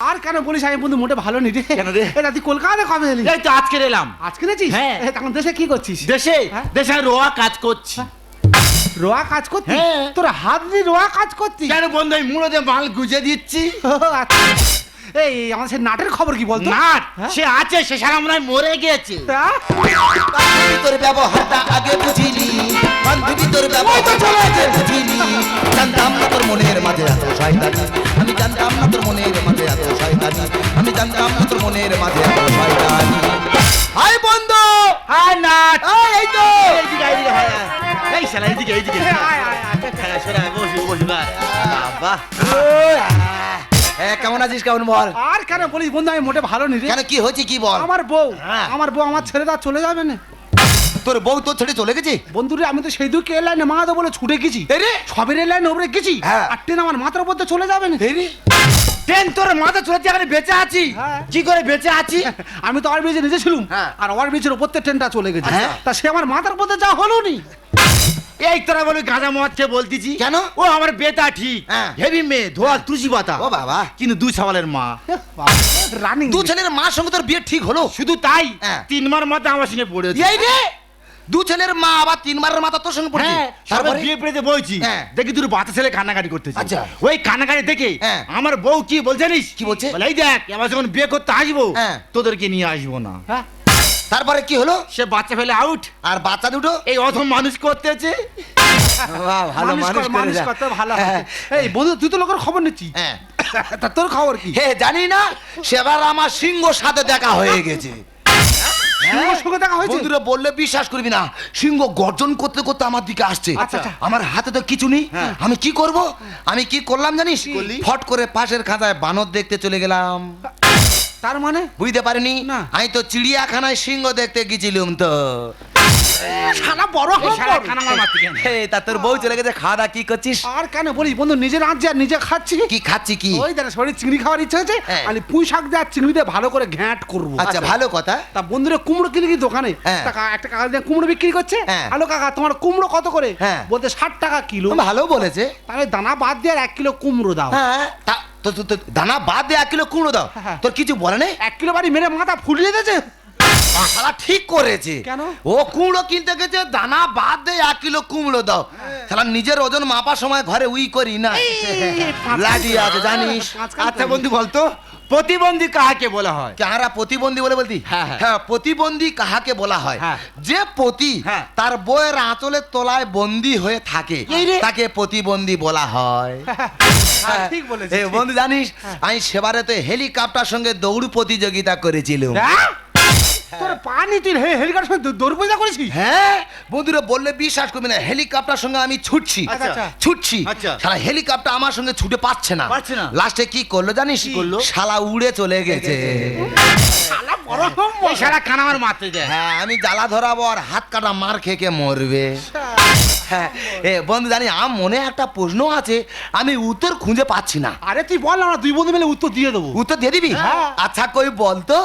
আর কেন বলিস? আমি বন্ধু মোটে ভালো নি রে। কেন রে? এটা তুই কলকাতা কবে এলি? এই তো আজকে এলাম। আজকে নেছিস হ্যাঁ। তখন দেশে কি করছিস? দেশে? হ্যাঁ? দেশে রোয়া কাজ করছি। রোয়া কাজ হ্যাঁ। তোর হাত দিয়ে রোয়া কাজ কেন বন্ধু আমি মুড়োতে মাল গুজে দিচ্ছি? আচ্ছা। এই আমার সে নাটের খবর কি বলতো? না হ্যাঁ? সে আছে সে সারা মনে হয় মরে গেছে। হ্যাঁ? তোর ব্যবহারটা আগে বুঝিনি। বান্ধবী তোর ব্যবহারটা বুঝিনি। জানতাম না তোর মনের মাঝে এত শয়তানি। আমি জানতাম না তোর মনের মাঝে এত শয়তানি। আমি জানতাম না তোর মনের মাঝে এত শয়তানি। হাই বন্ধু! হাই নাট! এই, তো! এইদিকে এইদিকে। এই শালা এইদিকে এইদিকে। হ্যাঁ হ্যাঁ কেমন আছিস কেমন বল? আর কেন বলিস বন্ধু আমি মোটে ভালো নি কেন কি হয়েছে কি বল? আমার বউ হ্যাঁ। আমার বউ আমার ছেড়ে দা চলে যাবে না। তোর বউ তোর ছেড়ে চলে গেছে? বন্ধুরে আমি তো সেই দুঃখে এলাইনে মা তো বলে ছুটে গেছি। রে। সবের এলাইনে ওপরে গেছি। হ্যাঁ। আর ট্রেন আমার মাথার উপর দিয়ে চলে যাবে না ট্রেন তোর মাথা চলেছে এখানে বেঁচে আছি। হ্যাঁ। কি করে বেঁচে আছি? আমি তো ওভার ব্রিজে নিজে ছিলাম। হ্যাঁ। আর ওভার ব্রিজের উপর ট্রেনটা চলে গেছে। তা সে আমার মাথার উপর দিয়ে যা হলো নি? এই তোরা বলে গাঁজা খেয়ে বলতেছি। কেন? ও আমার বেটা ঠিক। হ্যাঁ। হেভি মেয়ে ধোয়া তুলসী পাতা। ও বাবা। কিন্তু দুই সওয়ালের মা। রানিং। দু ছেলের মার সঙ্গে তোর বিয়ে ঠিক হলো? শুধু তাই? হ্যাঁ। তিন মার মাথা আমার সঙ্গে পড়েছে। এই রে! দু ছেলের মা আবার তিনবারের মাথা সঙ্গে পড়েছে হ্যাঁ তারপর বিয়ে পেড়েতে বইছি হ্যাঁ। দেখি দুটো বাচ্চা ছেলে কান্নাকাটি করতেছে আচ্ছা। ওই কান্নাকাটি দেখে হ্যাঁ। আমার বউ কি বলছে জানিস কি বলছে? বলে, এই দেখ এবার যখন বিয়ে করতে আসব। তোদেরকে নিয়ে আসব না হ্যাঁ তারপরে কি হলো সে বাচ্চা ফেলে আউট আর বাচ্চা দুটো এই অথম মানুষ করতেছে ভালো মানুষ। করতে ভালো। এই বন্ধু তুই তো লোকের খবর নিচ্ছিস হ্যাঁ। তোর খবর কি হে জানি না সেবার আমার সিংহ সাথে দেখা হয়ে গেছে সিংহর সঙ্গে দেখা হয়েছে? বন্ধুরা বললে বিশ্বাস করবি না। সিংহ গর্জন করতে করতে আমার দিকে আসছে। আচ্ছা, আচ্ছা। আমার হাতে তো কিছু নেই। হ্যাঁ। আমি কি করব? আমি কি করলাম জানিস? ফট করে পাশের খাঁচায় বানর দেখতে চলে গেলাম। তার মানে? বুঝতে পারিনি? আমি তো চিড়িয়াখানায় সিংহ দেখতে গেছিলাম তো। সারা বড় এই শালা হম খানা আমার মারতে কেন? হে তা তোর বউ চলে গেছে খাওয়া দাওয়া কি করছিস? আর কেন বলিস বন্ধু নিজে রাঁধছি আর নিজে খাচ্ছি। কি খাচ্ছি কি? ওই দাঁড়া শরীর চিংড়ি খাওয়ার ইচ্ছা হয়েছে হ্যাঁ। আমি পুঁই শাক দিয়ে আর চিংড়ি দিয়ে ভালো করে ঘ্যাঁট করব। আচ্ছা ভালো কথা। তা বন্ধুরা কুমড়ো কিনে কি দোকানে? হ্যাঁ। তা কা- একটা কাকা দিয়ে কুমড়ো বিক্রি করছে? হ্যাঁ। কাকা তোমার কুমড়ো কত করে? হ্যাঁ। বলতে ষাট টাকা কিলো। ভালো বলেছে। তাহলে দানা বাদ দিয়ে আর এক কিলো কুমড়ো দাও। হ্যাঁ তা- তো তো- তো দানা বাদ দিয়ে এক কিলো কুমড়ো দাও। হ্যাঁ। তোর কিছু বলে নেই? এক কিলো বাড়ি মেরে মাথা ফুলিয়ে দিয়েছে? শালা ঠিক করেছে। কেন? ও কুমড়ো কিনতে গেছে দানা বাদ দিয়ে এক কিলো কুমড়ো দাও। শালা নিজের ওজন মাপার সময় ঘরে উই করি না। লাঠি আছে জানিস? আচ্ছা বন্ধু বলতো? প্রতিবন্ধী কাহাকে বলা হয়? কারা প্রতিবন্ধী বলে বলতি? হ্যাঁ, হ্যাঁ। হ্যাঁ প্রতিবন্ধী কাহাকে বলা হয়? হ্যাঁ। যে হ্যাঁ। তার বইয়ের আঁচলের তলায় বন্দি হয়ে থাকে তাকে প্রতিবন্ধী বলা হয়। হ্যাঁ, ঠিক ঠিক। বন্ধু জানিস? আমি সেবারে তো হেলিকপ্টার সঙ্গে দৌড় প্রতিযোগিতা করেছিলাম। হ্যাঁ? তোর পানি তুই হেলিকপ্টার সঙ্গে করেছিস? হ্যাঁ বন্ধুরা বললে বিশ্বাস করবি না হেলিকপ্টার সঙ্গে আমি ছুটছি। আচ্ছা, আচ্ছা। ছুটছি। আচ্ছা। শালা হেলিকপ্টার আমার সঙ্গে ছুটে পাচ্ছে না। পাচ্ছে না। লাস্টে কি করল জানিস? শালা উড়ে চলে গেছে। শালা সারা মারতে যায় হ্যাঁ। আমি জ্বালা ধরাবো আর হাত কাটা মার খেয়ে মরবে। হ্যাঁ। এ বন্ধু জানি আমার মনে একটা প্রশ্ন আছে আমি উত্তর খুঁজে পাচ্ছি না। আরে তুই বল আমরা দুই বন্ধু মিলে উত্তর দিয়ে দেবো। উত্তর দিয়ে দিবি? হ্যাঁ। আচ্ছা কই বলতো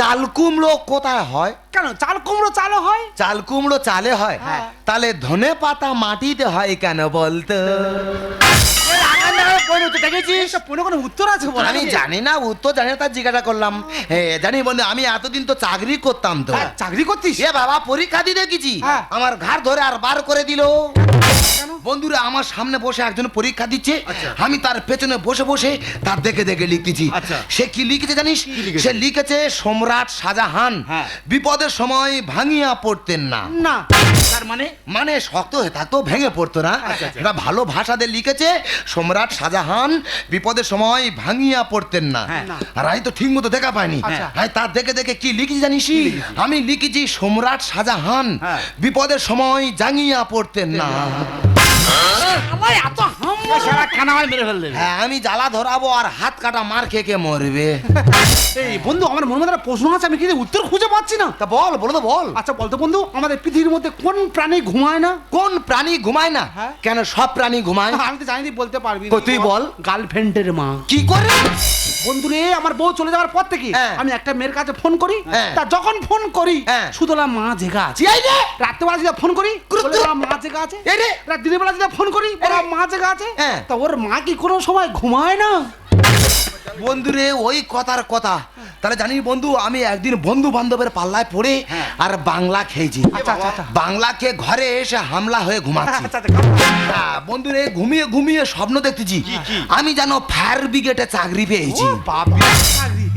চাল কুমড়ো কোথায় হয়? কেন? চাল কুমড়ো চালও হয়? চাল কুমড়ো চালে হয়। তাহলে ধনে পাতা মাটিতে হয় কেন বলতো? উত্তর আছে আমি জানি না উত্তর জানি না তার জিজ্ঞাসা করলাম। হ্যাঁ জানি বন্ধু আমি এতদিন তো চাকরি করতাম তো। হ্যাঁ, চাকরি করতিস? বাবা পরীক্ষা দিতে গেছি। হ্যাঁ। আমার ঘাড় ধরে আর বার করে দিল? বন্ধুরা আমার সামনে বসে একজন পরীক্ষা দিচ্ছে। আচ্ছা। আমি তার পেছনে বসে বসে তার দেখে দেখে লিখতেছি। আচ্ছা। সে কি লিখেছে জানিস? সে লিখেছে সম্রাট শাহজাহান হ্যাঁ। বিপদের সময় ভাঙিয়া পড়তেন না। না। তার মানে? মানে শক্ত হয়ে থাকতো ভেঙে পড়তো না। আচ্ছা। এটা ভালো ভাষাতে লিখেছে সম্রাট শাহজাহান বিপদের সময় ভাঙিয়া পড়তেন না। হ্যাঁ। আর আমি তো ঠিক মতো দেখা পাইনি। আমি তার দেখে দেখে কি লিখেছি জানিস? আমি লিখেছি সম্রাট শাহজাহান হ্যাঁ। বিপদের সময় জাঙ্গিয়া পড়তেন না। Yeah. আমার এত হাম এই সারা মেরে ফেললে। হ্যাঁ আমি জ্বালা ধরাবো আর হাত কাটা মার খেয়ে খেয়ে মরবে। এই বন্ধু আমার মনে মধ্যে প্রশ্ন আছে আমি কিন্তু উত্তর খুঁজে পাচ্ছি না? তা বল বলো তো বল। আচ্ছা বলতো বন্ধু আমাদের পৃথিবীর মধ্যে কোন প্রাণী ঘুমায় না? কোন প্রাণী ঘুমায় না? হ্যাঁ। কেন সব প্রাণী ঘুমায়? আমি তো জানি তুই বলতে পারবি। তুই বল। গার্লফ্রেন্ডের মা। কি করে? বন্ধু রে আমার বউ চলে যাওয়ার পর থেকে হ্যাঁ। আমি একটা মেয়ের কাছে ফোন করি হ্যাঁ। তা যখন ফোন করি। শুধু ওরা মা জেগা আছে। কি এই রাত্রেবেলা যদি ফোন করি। বলে মা জেগা আছে। রাত দিনের বেলা যদি ফোন করি ওরা মা আছে হ্যাঁ। তা ওর মা কি কোনো সময় ঘুমায় না? বন্ধুরে ওই কথার কথা। তাহলে জানিস বন্ধু আমি একদিন বন্ধু বান্ধবের পাল্লায় পড়ে আর বাংলা খেয়েছি। আচ্ছা, আচ্ছা, আচ্ছা। বাংলা খেয়ে ঘরে এসে হামলা হয়ে ঘুমাচ্ছি। হ্যাঁ, বন্ধুরে ঘুমিয়ে ঘুমিয়ে স্বপ্ন দেখতেছি। আমি জানো ফায়ার ব্রিগেডে চাকরি পেয়েছি।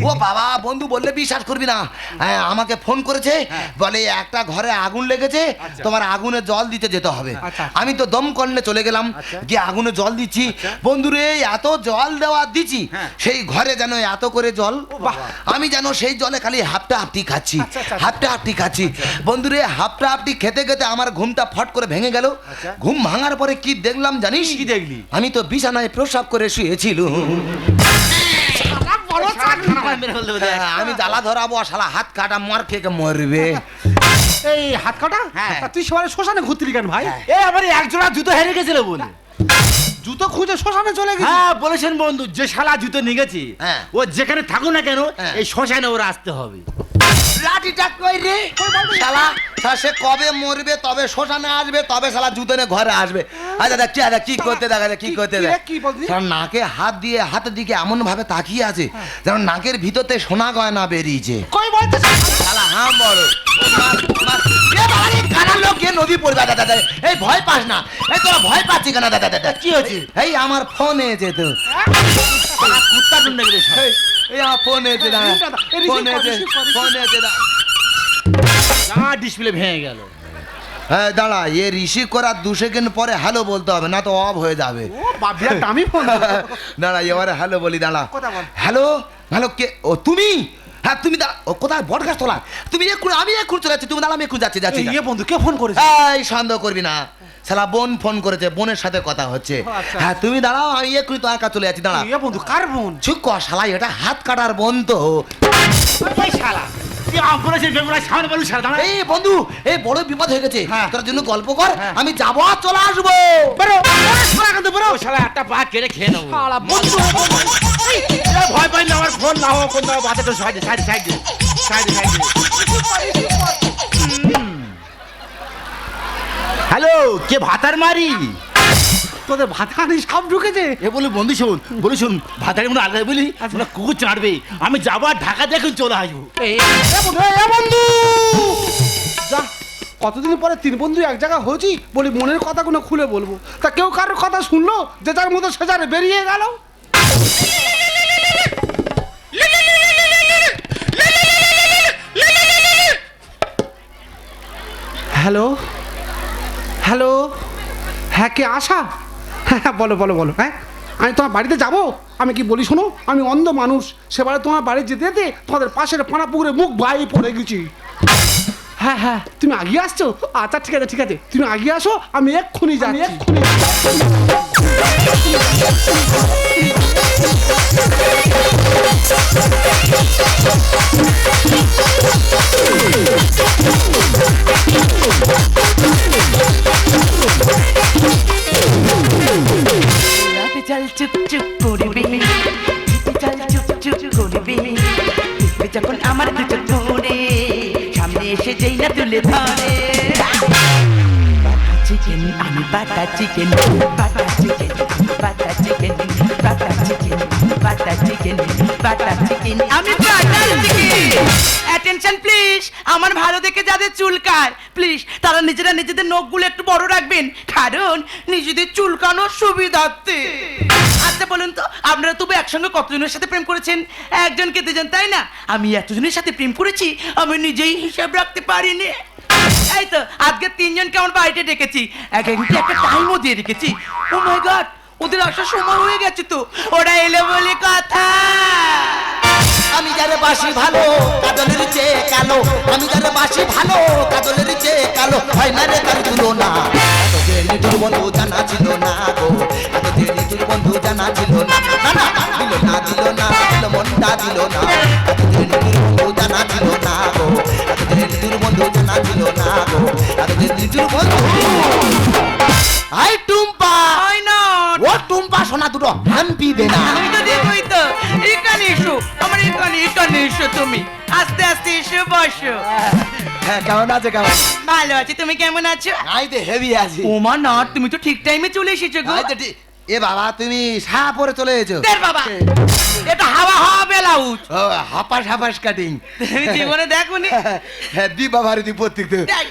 ও বাবা, বন্ধু বললে বিশ্বাস করবি না। হ্যাঁ, আমাকে ফোন করেছে বলে একটা ঘরে আগুন লেগেছে তোমার আগুনে জল দিতে যেতে হবে। আচ্ছা। আমি তো দম করলে চলে গেলাম গিয়ে আগুনে জল দিচ্ছি। বন্ধুরে এত জল দেওয়া দিচ্ছি হ্যাঁ। সেই ঘরে যেন এত করে জল। আমি যেন সেই জলে খালি হাফটা হাফটি খাচ্ছি আচ্ছা, আচ্ছা, হাফটা হাফটি খাচ্ছি। বন্ধুরে হাফটা হাফটি খেতে খেতে আমার ঘুমটা ফট করে ভেঙে গেল। ঘুম ভাঙার পরে কি দেখলাম জানিস? কি দেখলি? আমি তো বিছানায় প্রসাব করে শুয়েছিল শালা বড়। হ্যাঁ, আমি জ্বালা ধরাবো শালা হাত কাটা মার খেয়ে মরবে। এই হাত কাটা? হ্যাঁ। তুই সবাই শ্মশানে ঘুরতিলি কেন ভাই? এ আমার এক জোড়া জুতো হেরে গেছিল বলে। জুতো খুঁজে শ্মশানে চলে গেছি। হ্যাঁ বলেছেন বন্ধু যে শালা জুতো নিয়ে গেছে হ্যাঁ। ও যেখানে থাকুক না কেন হ্যাঁ। এই শ্মশানে ওরা আসতে হবে। লাঠিটা কই রে? শালা শালা সে কবে মরবে তবে শ্মশানে আসবে তবে শালা জুতো নিয়ে ঘরে আসবে। আচ্ছা দেখ কি কি করতে দেখা যায় কি করতে দেখ নাকে হাত দিয়ে হাতের দিকে এমন ভাবে তাকিয়ে আছে যেন নাকের ভিতরতে সোনা গয়না বেরিয়েছে। কই বলতে শালা হাম বড়। নদী পড়বে? দাদা দাদা এই ভয় পাস না। এই তোরা ভয় পাচ্ছি কেন দাদা দাদা কি হয়েছে? এই আমার ফোন এসে তো। শালা কুত্তা টুন্ডে গেলে এই এই আমার ফোন এসে দাদা। এই দাদা, এই ফোন এসে receive কর, receive ফোন এসে দাদা। ডিসপ্লে ভেঙে গেল। হ্যাঁ দাঁড়া এ রিসিভ করার দু সেকেন্ড পরে হ্যালো বলতে হবে না তো অফ হয়ে যাবে। ফোন দাঁড়া এবারে হ্যালো বলি দাঁড়া। হ্যালো? হ্যালো কে? ও তুমি? হ্যাঁ তুমি দাঁড়া ও কোথায়? বটগাছ তোলা তুমি এক্ষুন আমি এক্ষুন চলে যাচ্ছি তুমি দাঁড়া আমি এক্ষুন যাচ্ছি যাচ্ছি। ইয়ে বন্ধু কে ফোন করেছে? এই সন্দেহ করবি না। শালা বোন ফোন করেছে বোনের সাথে কথা হচ্ছে। আচ্ছা। হ্যাঁ তুমি দাঁড়াও আমি এক্ষুনি তোমার কাছে চলে যাচ্ছি দাঁড়া। বন্ধু কার বোন? কর শালা এটা হাত কাটার বোন তো। ওই শালা তুই অপারেশন পেপার সামনে বলু শালা দাঁড়া। এই বন্ধু এই বড় বিপদ হয়ে গেছে। হ্যাঁ। তোর জন্য গল্প কর আমি যাব আর চলে আসব। বেরো। বেরো, শালা বেরো। ও একটা পা কেটে খেয়ে নেব। বন্ধু। ভয় পাই না আমার ফোন না হোক কোন বাতে তো সাইডে সাইডে সাইডে। সাইডে সাইডে। হ্যালো কে ভাতার মারি? তোদের ভাতানি সব ঢুকেছে? এ বলি বন্ধু শোন বলি শোন ভাতারি মনে আলাদা বলি ওরা কুকুর চাঁড়বে আমি যাব আর ঢাকা দেখে চলে আসব। এ বন্ধু, যা কতদিন পরে তিন বন্ধু এক জায়গায় হয়েছি বলি মনের কথাগুলো খুলে বলব। তা কেউ কারোর কথা শুনলো? যে যার মতো সে যারে বেরিয়ে গেল? হ্যালো? হ্যালো? হ্যাঁ কে আশা? হ্যাঁ হ্যাঁ বলো বলো বলো হ্যাঁ? আমি তোমার বাড়িতে যাব? আমি কি বলি শোনো? আমি অন্ধ মানুষ। সেবারে তোমার বাড়ি যেতে যেতে তোমাদের পাশের পানা পুকুরে মুখ বাই পড়ে গেছি। হ্যাঁ হ্যাঁ তুমি আগিয়ে আসছো? আচ্ছা ঠিক আছে ঠিক আছে। তুমি আগিয়ে আসো, আমি এক্ষুনি যাচ্ছি। এক্ষুনি চুপ চুপ করবে। চাল যখন আমার দুটো ধরে সামনে এসে যেই না তুলে ধরে। চিকেন আমি বাটা চিকেন বাটা চিকেন বাটা চিকেন বাটা চিকেন বাটা চিকেন বাটা চিকেন আমি বাটার চিকেন অ্যাটেনশন প্লিজ আমার ভালো দেখে যাদের চুলকার প্লিজ তারা নিজেরা নিজেদের নখগুলো একটু বড় রাখবেন। কারণ নিজেদের চুলকানোর সুবিধার্থে। আচ্ছা বলুন তো, আপনারা তবু একসঙ্গে কতজনের সাথে প্রেম করেছেন? একজনকে দুজন, তাই না? আমি এতজনের সাথে প্রেম করেছি, আমি নিজেই হিসাব রাখতে পারিনি। এই তো, আজকে তিনজনকে আমার বাড়িতে ডেকেছি। এক একজনকে একটা টাইমও দিয়ে রেখেছি। ও মাই গড ওদের আসার সময় হয়ে গেছে তো। ওরা এলো বলে কথা। আমি যারে বাসি ভালো, কাজলের চেয়ে কালো। আমি যারে বাসি ভালো, কাজলের চেয়ে কালো। হয় না রে, তার তুলনা। জানা ছিল না গো। জানা ছিল না না না দিল না দিল না দিল মনটা দিল না। এতদিন নিঠুর বন্ধু জানা ছিল না গো এতদিন নিঠুর বন্ধু জানা ছিল না গো এতদিন নিঠুর বন্ধু। হাই টুম্পা। হয় না ও টুম্পা সোনা দুটো হাম্পি দে না। আমি তো দেখবই তো এখানে এসো আমার এখানে এখানে এসো তুমি। আস্তে আস্তে এসে বসো। হ্যাঁ কেমন আছে কেমন? ভালো আছি তুমি কেমন আছো? আই তো হেভি আছি। ওমা না তুমি তো ঠিক টাইমে চলে এসেছ গো। আই তো ঠিক- এ বাবা তুমি সা পরে চলে এসেছ দের বাবা এটা হাওয়া হাওয়া ব্লাউজ ও হাপাস হাপাস কাটিং। তুমি জীবনে দেখোনি? হ্যাঁ দিবা ভারতী প্রত্যেক তো দেখ,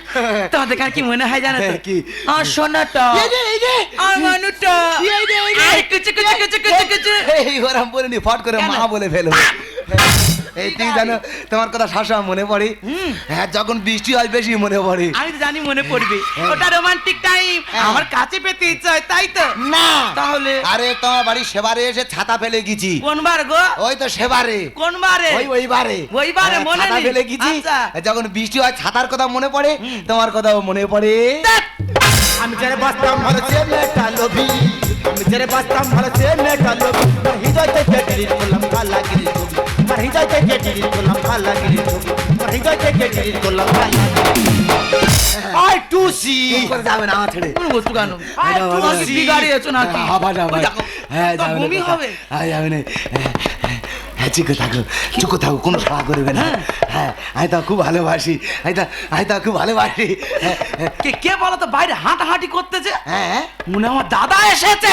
তোমাদের কার কি মনে হয় জানো তো? হ্যাঁ, কি? আমার সোনাটা এই যে, এই যে। আমার মানুষটা এই যে, এই যে। কুচু কুচু কুচু কুচু কুচু। এই ওরম বলিনি ফট করে মা বলে ফেলো। এই তুই জানো তোমার কথা মনে পড়ে। হ্যাঁ যখন বৃষ্টি হয় বেশি মনে পড়ে। আমি তো জানি মনে পড়বে। ওটা রোমান্টিক টাইম হ্যাঁ। আমার কাছে পেতে ইচ্ছে হয় তাই তো? না। তাহলে? আরে তোমার বাড়ি সেবারে এসে ছাতা ফেলে গেছি। কোন বার গো? ওই তো সেবারে। কোন বারে? ওই ওইবারে ওইবারে হ্যাঁ, মনে নেই? ফেলে গেছি। আচ্ছা। যখন বৃষ্টি হয় ছাতার কথা মনে পড়ে তোমার কথাও মনে পড়ে। আমি যারে বাঁচতাম ভালো সে মেয়েটা লোভী। আমি যারে বাঁচতাম ভালো সে মেয়েটা লোভী। আমার হৃদয় থেকে ডিলিট করলাম কালা গিরি হৃদয় থেকে ডিলিট করলাম ভালো লাগে ছবি। আমার হৃদয় থেকে ডিলিট করলাম ভালো আই টু সি করে যাবে না ছেড়ে কোন বস্তু নাকি? আবার আবার। হ্যাঁ যাবে বমি হবে। হ্যাঁ যাবে না। হ্যাঁ চুকে থাকো। চুকে থাকো কোনো সাড়া করবে না। হ্যাঁ। আমি তো খুব ভালোবাসি। আমি তো আমি তো খুব ভালোবাসি। হ্যাঁ, হ্যাঁ, কে কে বলো তো বাইরে হাঁটাহাঁটি করতেছে? হ্যাঁ মনে আমার দাদা এসেছে।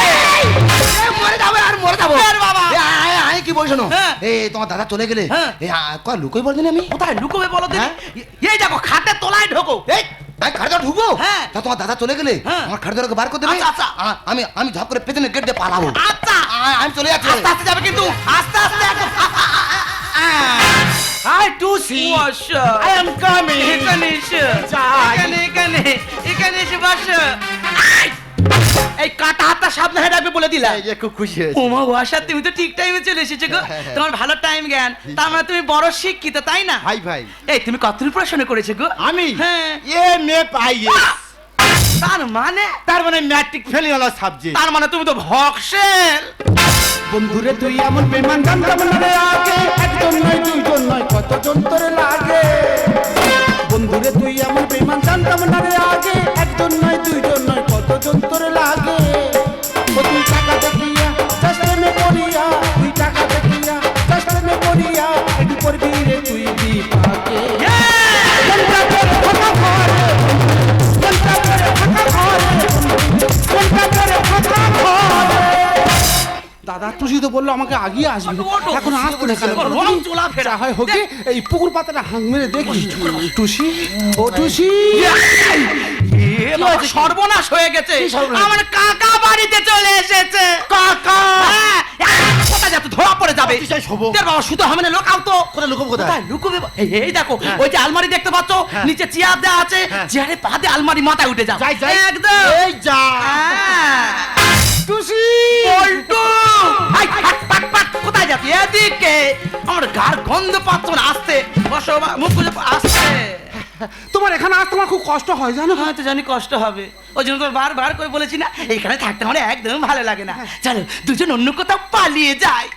মরে যাবে আর মরে যাব। বাবা। এ, কি বলছো হ্যাঁ। তোমার দাদা চলে গেলে? হ্যাঁ। কয় লুকোই বলছেন আমি? কোথায় লুকোবে বলো হ্যাঁ? এই দেখো খাটের তলায় ঢোকো। এই আমি খাড়ি ঢুকবো? হ্যাঁ। তা তোমার দাদা চলে গেলে? হ্যাঁ। আমার খাড়ি ধরে বার করে দেবে? আচ্ছা, আচ্ছা। আমি আমি ঝপ করে পেছনে গেট দিয়ে পালাবো। আচ্ছা আমি চলে যাচ্ছি। আস্তে আস্তে যাবে কিন্তু। আস্তে আস্তে হাই টু সি বসো আই এম কামিং এখানে এসো। এখানে এখানে এখানে এসে বসো! এই কাটা হাতটা সাবধানে রাখবে বলে দিলাম। এই যে খুব খুশি হয়েছি। ওমা বাসা তুমি তো ঠিক টাইমে চলে এসেছ গো। তোমার ভালো টাইম জ্ঞান। তার মানে তুমি বড় শিক্ষিত তাই না? হাই ভাই। এই তুমি কত পড়াশোনা করেছ গো? আমি? হ্যাঁ। এ মে পাই তার মানে? তার মানে ম্যাট্রিক ফেল হলো সাবজেক্ট তার মানে তুমি তো ভক্সেল। বন্ধুরে তুই এমন বেমান জানতাম না রে আগে। একজন নয় দুইজন নয় কতজন তোর লাগে? বন্ধুরে তুই এমন বেমান জানতাম না রে আগে। একজন নয় দুইজন নয় কতজন তোর লাগে? দাদা তো বলল আমাকে আগিয়ে আসবি। এখন আসতে দেখা ওর রং চলাফেরা। হয় হোক এই পুকুর পাতাটা হাঁক মেরে দেখি। টুসি ও টুসি। সর্বনাশ হয়ে গেছে। আমার কাকা বাড়িতে চলে এসেছে। কাকা! ধরা পড়ে যাবে। অতিশয় শোভো। তোর বাবা শুধু হামনে লোকাও তো। কোথায় লুকোবো কোথায়? কোথায় লুকোবে? এই এই দেখো ওই যে আলমারি দেখতে পাচ্ছ নিচে চেয়ার দেওয়া আছে চেয়ারে আলমারি মাথায় উঠে যাও। একদম। এই যা। হ্যাঁ। টুসি পাট, কোথায় যাচ্ছি এদিকে। আমার গার গন্ধ পাচ্ছ না আসতে বসো মুখ খুলে আসতে তোমার এখানে আসতে আমার খুব কষ্ট হয় জানো? হয়তো জানি কষ্ট হবে। ওই জন্য তোর বার বার করে বলেছি না এখানে থাকতে আমার একদম ভালো লাগে না। চলো দুজন অন্য কোথাও পালিয়ে যাই।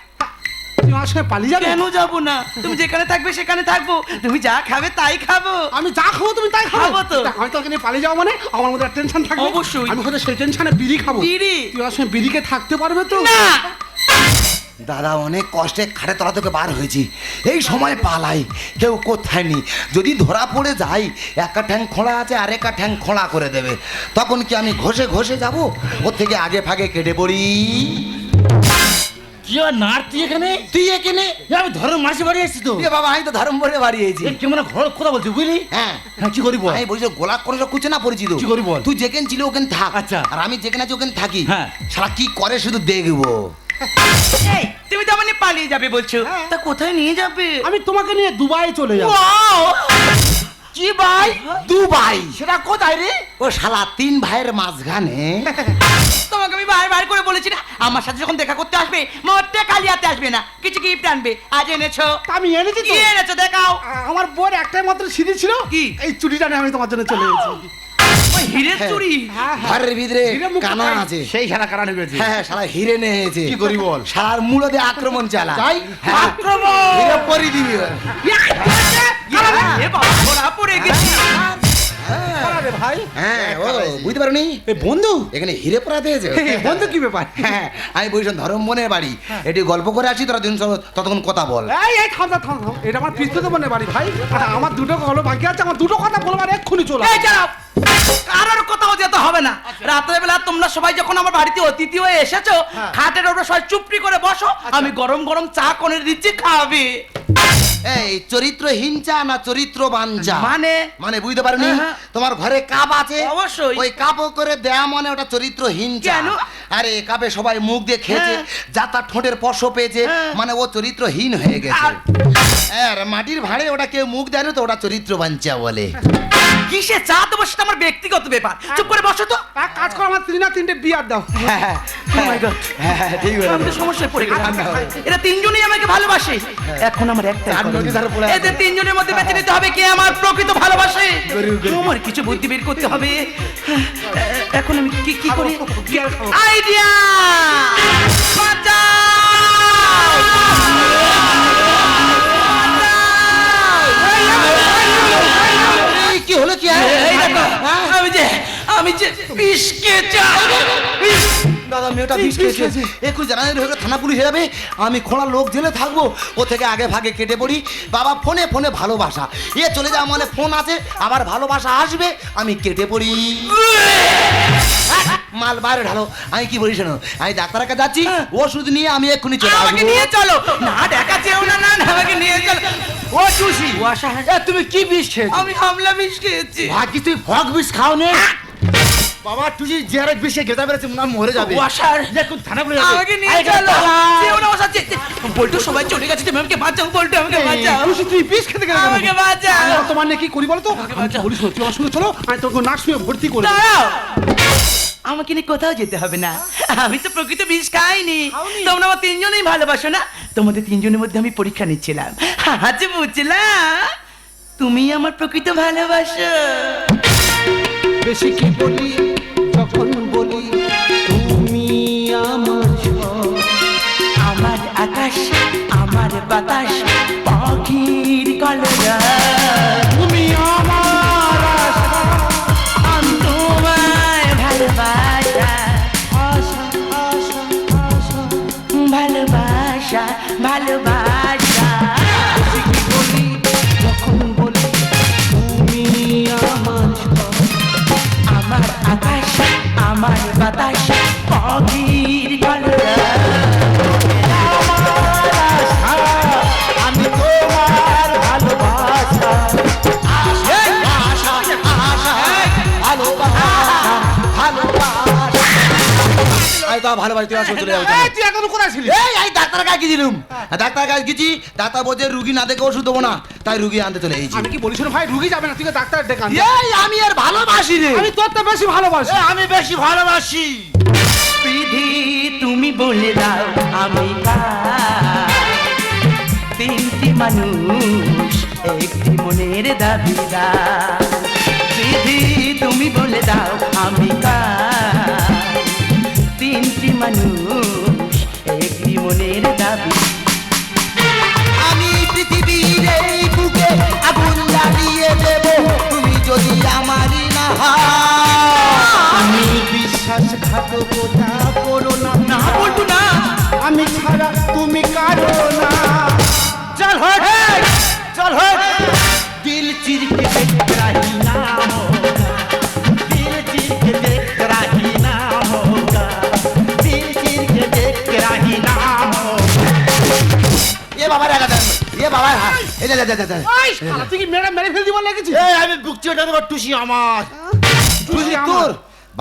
তুমি আমার সঙ্গে পালিয়ে যাবে? কেন যাব না? তুমি যেখানে থাকবে সেখানে থাকব। তুমি যা খাবে তাই খাব। আমি যা খাব তুমি তাই খাব। তো। তা আমি তোকে নিয়ে পালিয়ে যাব মানে? আমার মধ্যে টেনশন থাকবে। অবশ্যই। আমি হয়তো সেই টেনশনে বিড়ি খাব। বিড়ি? তুই আমার সঙ্গে বিড়িকে থাকতে পারবে তো? না! দাদা অনেক কষ্টে খাটে তলা থেকে বার হয়েছি। এই সময় পালাই। কেউ কোথায় নি যদি ধরা পড়ে যাই একটা ঠ্যাং খোঁড়া আছে আর একটা ঠ্যাং খোঁড়া করে দেবে। তখন কি আমি ঘষে ঘষে যাব? ওর থেকে আগে ফাগে কেটে পড়ি। কি নার তুই এখানে? তুই এখানে? আমি ধরো মাসি বাড়ি এসেছি তো। বাবা আমি তো ধর্ম পরে বাড়িয়েছি এ, কি মানে ঘর কথা বলছি বুঝলি? হ্যাঁ। হ্যাঁ কি করি বল? আমি বলছি গোলাপ করে সব কুচে না পরিচিত কি করি বল? তুই যেখানে ছিল ওখানে থাক। আচ্ছা। আর আমি যেখানে আছি ওখানে থাকি। হ্যাঁ। সারা কি করে শুধু দেখব? এই তুমি তো আমার পালিয়ে যাবে বলছো। তা কোথায় নিয়ে যাবে? আমি তোমাকে নিয়ে দুবাই চলে যাব! কি ভাই? দুবাই সেটা কোথায় রে? ও শালা তিন ভাইয়ের মাঝখানে। তোমাকে আমি ভাই ভাই করে বলেছি না আমার সাথে যখন দেখা করতে আসবে মরতে কালিয়াতে আসবে না। কিছু গিফট আনবে আজ এনেছো? আমি এনেছি কি এনেছো দেখাও। আমার বোর একটাই মাত্র সিঁড়ি ছিল। কি? এই চুরিটা নিয়ে আমি তোমার জন্য চলে এসেছি। হিরের চুরি হ্যাঁ, হ্যাঁ। ঘরের ভিতরে কানা আছে সেই সারা কানা ঢুকেছে হ্যাঁ সারা হিরে নিয়েছে কি করি বল? সার মূল দিয়ে আক্রমণ চালা তাই? হ্যাঁ। আক্রমণ! হিরে পরি দিবি এ বাবা, পড়ে গেছি আরে ভাই। হ্যাঁ ও বুঝতে পারোনি এ বন্ধু? এখানে হিরে পড়া দিয়েছে। বন্ধু কি ব্যাপার? হ্যাঁ আমি বলছিলাম ধরম বাড়ি। এটি গল্প করে আসি তোরা দিন ততক্ষণ কথা বল। এই এই থাম থাম, থাম থাম। এটা আমার পিস্ততে মনে বাড়ি ভাই। আমার দুটো গল্প বাকি আছে আমার দুটো কথা বলবার এক্ষুনি চলে। এই আসো। দাঁড়াও কারোর কোথাও যেতে হবে না। রাতের বেলা তোমরা সবাই যখন আমার বাড়িতে অতিথি হয়ে এসেছ খাটের ওপরে সবাই চুপড়ি করে বসো আমি গরম গরম চা করে দিচ্ছি খাবে। এই চরিত্রহীন চা না চরিত্রবান চা মানে মানে বুঝতে পারোনি। তোমার ঘরে কাপ আছে অবশ্যই। ওই কাপ করে দেয়া মানে ওটা চরিত্রহীন চা আরে কাপে সবাই মুখ দিয়ে খেয়েছে হ্যাঁ। যা তার ঠোঁটের পশ পেয়েছে হ্যাঁ। মানে ও চরিত্রহীন হয়ে গেছে আর- মাটির ভাঁড়ে ওটা কেউ মুখ দেয় না তো ওটা চরিত্র চা বলে কিসে চা দেবো সেটা আমার ব্যক্তিগত ব্যাপার চুপ করে বসো তো এক কাজ করো আমার তিন না তিনটে বিয়ার দাও Oh আমি তো সমস্যায় পড়ে গেলাম এরা তিনজনই আমাকে ভালোবাসে এখন আমার একটা চার নদী ধারে পড়ে এদের তিনজনের মধ্যে বেছে নিতে হবে কে আমার প্রকৃত ভালোবাসে আমার কিছু বুদ্ধি বের করতে হবে এখন আমি কি কি করি আইডিয়া এই, আমি যে আমি যে দাদা মেয়েটা বিষ খেয়েছে। জানাজানি হয়ে থানা পুলিশ হয়ে যাবে। আমি খোঁড়া লোক জেলে থাকব। ও থেকে আগে ভাগে কেটে পড়ি। বাবা ফোনে ফোনে ভালোবাসা। এ চলে যাওয়া মানে ফোন আছে আবার ভালোবাসা আসবে আমি কেটে পড়ি। মাল বাইরে ঢালো। আমি কি বলি শোনো? আমি ডাক্তারের কাছে যাচ্ছি ওষুধ নিয়ে আমি এক্ষুনি চলে আমাকে নিয়ে চলো। না দেখা যেও না না না, আমাকে নিয়ে চলো। ও চুষি আশা তুমি কি বিষ খেয়েছো? আমি হামলা বিষ খেয়েছি। ভাগ্যি তুই ফক বিষ খাও নে বাবা তুই যে জিয়ারের বিষে গেঁদা বেড়েছে মনে হয় মরে যাবে। ও আশার দেখুন থানা পুলিশ আমাকে নিয়ে চলো। যেও না ওসাচ্ছে বল্টু সবাই চলে গেছে তুমি আমাকে বাঁচাও বল্টু আমাকে বাঁচাও। তুই বিষ খেতে গেলে আমাকে বাঁচাও। আমি বর্তমান নিয়ে কি করি বলো তো আমি তো বলি শোনো, তুই আমার সঙ্গে চলো আমি তোকে নার্স নিয়ে ভর্তি করে দেবো। দাঁড়াও। আমাকে নিয়ে কোথাও যেতে হবে না। আমি তো প্রকৃত বিষ খাইনি। তোমরা আমার তিনজনেই ভালোবাসো না? তোমাদের তিনজনের মধ্যে আমি পরীক্ষা নিচ্ছিলাম। আজ বুঝলাম। তুমি আমার প্রকৃত ভালোবাসো। বেশি কি বলি যখন বলি তুমি আমার আমার আকাশ আমার বাতাস তো ভালোবাসি তুই চলে যাবি এই, তুই এখন কোথায় ছিলি এই এই ডাক্তার কাছে গেছিলাম। ডাক্তার কাছে গেছি ডাক্তার বলছে রুগী না দেখে ওষুধ দেবো না। তাই রুগী আনতে চলে গেছি আমি কি বলি ভাই রুগী যাবে না তুই ডাক্তার ডেকে আন। এই আমি আর ভালোবাসি রে। আমি তোর তো বেশি ভালোবাসি। আমি বেশি ভালোবাসি। বিধি তুমি বলে দাও আমি? তিনটি মানুষ একটি মনের দাবিদার। বিধি তুমি বলে দাও আমি কার? তিনটি মানুষ একটি মনের দাবি। আমি পৃথিবীর আগুন এই যা যা যা যা ওই শালা, তুই কি মেরে মেরে লেগেছি এই আমি বুকছি ওটা তোমার টুসি আমার। টুসি তোর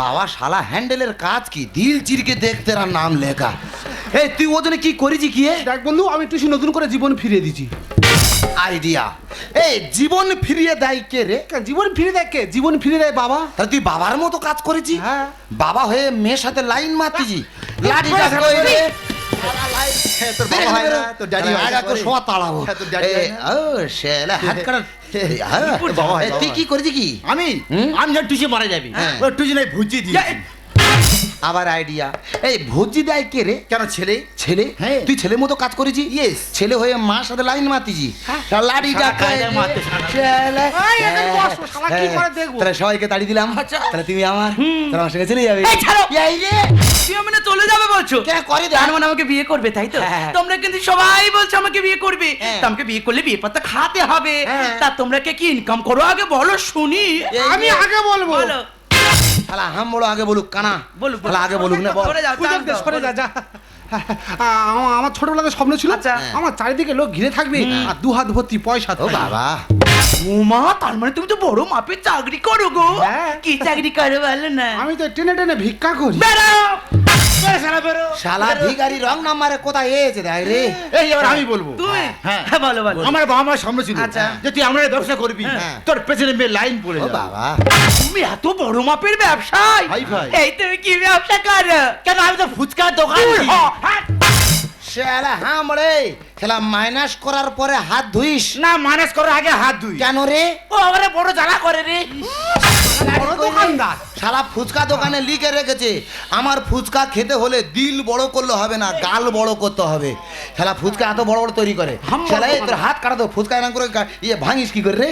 বাবা শালা হ্যান্ডেলের কাজ কি? দিল চিরকে দেখতে আর নাম লেখা। এই তুই ওজনে কি করেছি কি দেখ বন্ধু আমি টুসি নতুন করে জীবন ফিরিয়ে দিচ্ছি আইডিয়া এই জীবন ফিরিয়ে দেয় কে রে? জীবন ফিরে দেয় কে? জীবন ফিরে দেয় বাবা। তাহলে তুই বাবার মতো কাজ করেছি? হ্যাঁ। বাবা হয়ে মেয়ের সাথে লাইন মারতিছি। লাঠি করে রে তোর বাবা হয় না, তোর daddy হয় না, আগা তো তাড়াবো হ্যাঁ, তোর daddy হয় না। ও শেলা হাত কাটার হ্যাঁ, তোর বাবা হয়, এ, বাবা তুই কি করেছি কি? আমি? টুসি মারা যাবি। টুচি ওই নাই ভুজি দিয়েছি। আবার আইডিয়া এই ভোজি দেয় কে রে? কেন ছেলে? ছেলে? হ্যাঁ। তুই ছেলে মতো কাজ করেছি Yes. ছেলে হয়ে মার সাথে লাইন। করে দেখব? তাহলে সবাইকে তাড়ি দিলাম। আচ্ছা। তাহলে তুমি আমার তাহলে আমার সঙ্গে চলে যাবে। এই ছাড়ো। এই রে। তুমি মানে চলে যাবে বলছো? কে করে মানে আমাকে বিয়ে করবে তাই তো? হ্যাঁ। তোমরা কিন্তু সবাই বলছো আমাকে বিয়ে করবে। হ্যাঁ। তা আমাকে বিয়ে করলে বিয়ে পাতা খাতে হবে। হ্যাঁ। তা তোমরা কে কি ইনকাম করো? আগে বলো শুনি। আমি আগে বলব। বলো। শালা হাম বলো আগে বলুক কানা। বলুক। শালা আগে বলুক না বল। সরে যা যা আমার ছোটবেলাতে স্বপ্ন ছিল আচ্ছা। আমার চারিদিকে লোক ঘিরে থাকবে আর দু হাত ভর্তি পয়সা তো বাবা। উমা তার মানে তুমি তো বড় মাপের চাকরি করো গো। হ্যাঁ। কি চাকরি করো বলো না? আমি তো টেনে টেনে ভিক্ষা করি। বেরো! শালা ভিখারি রং নাম্বারে কোথায় এসে দেখ রে? এই এবার আমি বলব। তুমি হ্যাঁ হ্যাঁ। বলো বলো। আমার বাবা মার সামনে ছিল। আচ্ছা। যে তুই আমরা ব্যবসা করবি হ্যাঁ। তোর পেছনে মেয়ে লাইন পড়ে ও যাবে। বাবা। তুমি এত বড় মাপের ব্যবসায়? Hi fi. এই তুমি কি ব্যবসা করো? কেন আমি তো ফুচকার দোকান। শালা হামড়ে শালা মাইনাস করার পরে হাত ধুইস? না মাইনাস করার আগে হাত ধুই। কেন রে? ও আমারে বড় জ্বালা করে রে। বড় দোকানদার। শালা ফুচকা দোকানে লিখে রেখেছে আমার ফুচকা খেতে হলে দিল বড় করলে হবে না গাল বড় করতে হবে। শালা ফুচকা এত বড় বড় তৈরি করে এই তোর হাত কাটা তো ফুচকা এরকম করে ইয়ে ভাঙিস কি করে রে?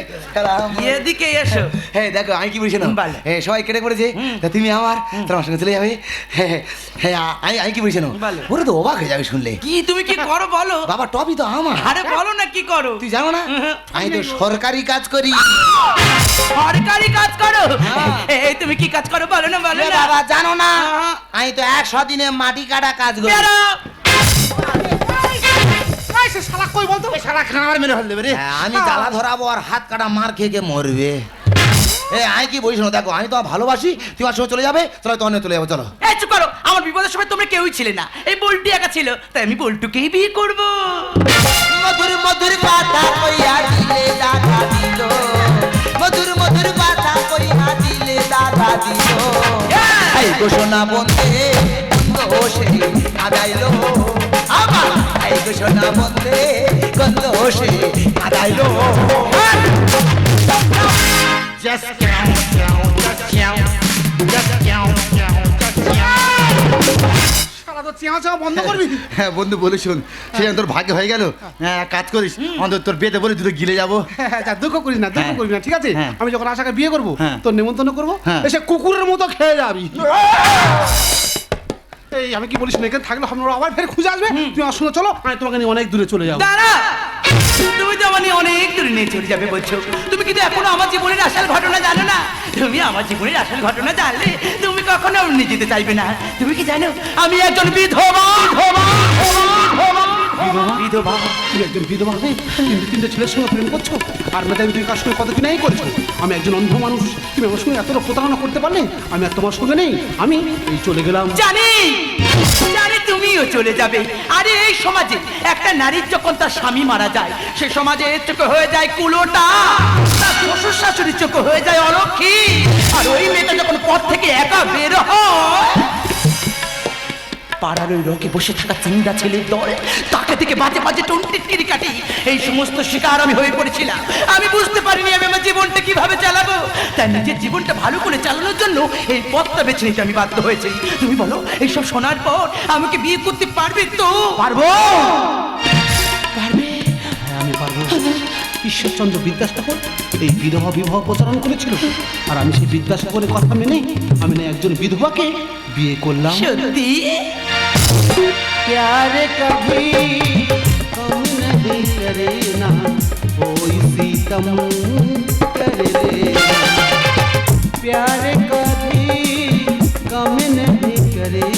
এদিকে এসো। হ্যাঁ দেখো আমি কি বলছি না হ্যাঁ সবাই কেটে পড়েছে। তা তুমি আমার তোমার সঙ্গে চলে যাবে। হ্যাঁ হ্যাঁ আমি আমি কি বলছি না ওরা তো অবাক হয়ে যাবে শুনলে। কি তুমি কি করো বলো? বাবা টপি তো আমার। আরে বলো না কি করো। তুই জানো না? আমি তো সরকারি কাজ করি। সরকারি কাজ করো? হ্যাঁ। এই তুমি কি কাজ করো বলো না বলো না বাবা জানো না আমি তো একশো দিনে মাটি কাটা কাজ করি বেরো এই সে শালা কই বলতো সারা খানা আমার মেরে ফেল দেবে রে হ্যাঁ, আমি জ্বালা ধরাবো আর হাত কাটা মার খেয়ে খেয়ে মরবে এ আমি কি বলিস না দেখো আমি তো ভালোবাসি তুমি আমার সঙ্গে চলে যাবে চলো তো অন্য চলে যাব চলো এই চুপ করো আমার বিপদের সময় তোমরা কেউই ছিলে না এই বল্টু একা ছিল তাই আমি বল্টুকেই বিয়ে করব মধুর মধুর কথা কইয়া দিলে দাদা দিল মধুর মধুর দাদা দিল এই ঘোষণা বন্ধে গন্ধ সে আদাইল আমার এই ঘোষণা বন্ধে গন্ধ সে আদাইল Just count, count, just count, just count, count, just count. বন্ধ করবি? হ্যাঁ বন্ধু বলে শোন সে তোর ভাগ্য হয়ে গেল। হ্যাঁ কাজ করিস অন্তত তোর বিয়েতে বলে দুটো গিলে যাব। হ্যাঁ, দুঃখ করিস না দুঃখ হ্যাঁ। করিস না ঠিক আছে? হ্যাঁ। আমি যখন আশাকে বিয়ে করব হ্যাঁ। তোর নেমন্তন্ন করব হ্যাঁ। এসে কুকুরের মতো খেয়ে যাবি। এই আমি কি বলিস না এখানে থাকলে আমরা আবার ফের খুঁজে আসবে? তুমি আসলে চলো আমি তোমাকে নিয়ে অনেক দূরে চলে যাব। দাঁড়া! তুমি তো আমার অনেক দূরে নিয়ে চলে যাবে বলছো। তুমি কিন্তু এখনও আমার জীবনের আসল ঘটনা জানো না। তুমি আমার জীবনের আসল ঘটনা জানলে তুমি কখনো নিয়ে যেতে চাইবে না। তুমি কি জানো? আমি একজন বিধবা বিধবা বিধবা। বিধবা তুমি একজন বিধবা হয়ে তিনটে তিনটে ছেলের সঙ্গে প্রেম করছ? আর না তুমি কার সঙ্গে কত কি নাই করছ? আমি একজন অন্ধ মানুষ। তুমি আমার সঙ্গে এতটা প্রতারণা করতে পারলে, আমি আর তোমার সঙ্গে নেই। আমি এই চলে গেলাম। জানি! জানি তুমিও চলে যাবে। আরে, এই সমাজে একটা নারীর যখন তার স্বামী মারা যায়, সে সমাজে চোখে হয়ে যায় কুলোটা। তার শ্বশুর শাশুড়ির চোখে হয়ে যায় অলক্ষী। আর ওই মেয়েটা যখন পথ থেকে একা বের হয়, পাড়ার ওই রকে বসে থাকা চিন্তা ছেলের দল, তাকে থেকে বাজে বাজে টুনটিটকিরি কাটি। এই সমস্ত শিকার আমি হয়ে পড়েছিলাম। আমি বুঝতে পারিনি আমি আমার জীবনটা কীভাবে চালাবো। তাই নিজের জীবনটা ভালো করে চালানোর জন্য এই পথটা বেছে নিতে আমি বাধ্য হয়েছি। তুমি বলো এইসব শোনার পর আমাকে বিয়ে করতে পারবে তো? পারব। পারবে? হ্যাঁ আমি পারব। ঈশ্বরচন্দ্র বিদ্যাসাগর এই বিধবা বিবাহ প্রচারণ করেছিল। আর আমি সেই বিদ্যাসাগরের কথা মেনে আমি না একজন বিধবাকে বিয়ে করলাম। সত্যি? प्यार कभी हम नहीं करे ना कोई सीतम कर लेना। प्यार कभी कम नहीं करे